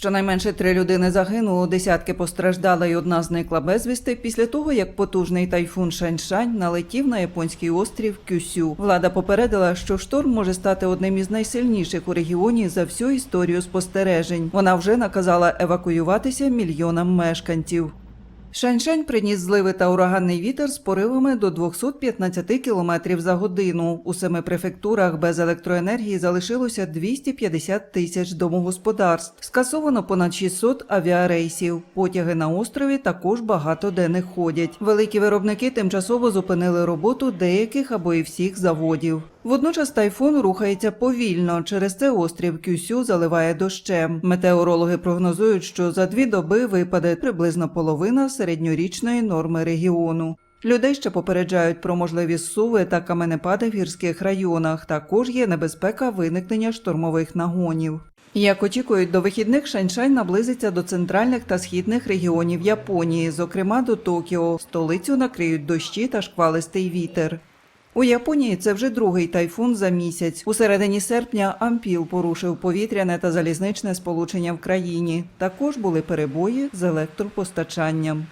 Щонайменше три людини загинуло, десятки постраждали і одна зникла безвісти після того, як потужний тайфун Шаньшань налетів на японський острів Кюсю. Влада попередила, що шторм може стати одним із найсильніших у регіоні за всю історію спостережень. Вона вже наказала евакуюватися мільйонам мешканців. Шаньшань приніс зливи та ураганний вітер з поривами до 215 км за годину. У семи префектурах без електроенергії залишилося 250 тисяч домогосподарств. Скасовано понад 600 авіарейсів. Потяги на острові також багато де не ходять. Великі виробники тимчасово зупинили роботу деяких або і всіх заводів. Водночас тайфун рухається повільно. Через це острів Кюсю заливає дощем. Метеорологи прогнозують, що за дві доби випаде приблизно половина середньорічної норми регіону. Людей ще попереджають про можливі суви та каменепади в гірських районах. Також є небезпека виникнення штормових нагонів. Як очікують, до вихідних Шаньшань наблизиться до центральних та східних регіонів Японії, зокрема до Токіо. Столицю накриють дощі та шквалистий вітер. У Японії це вже другий тайфун за місяць. У середині серпня Ампіл порушив повітряне та залізничне сполучення в країні. Також були перебої з електропостачанням.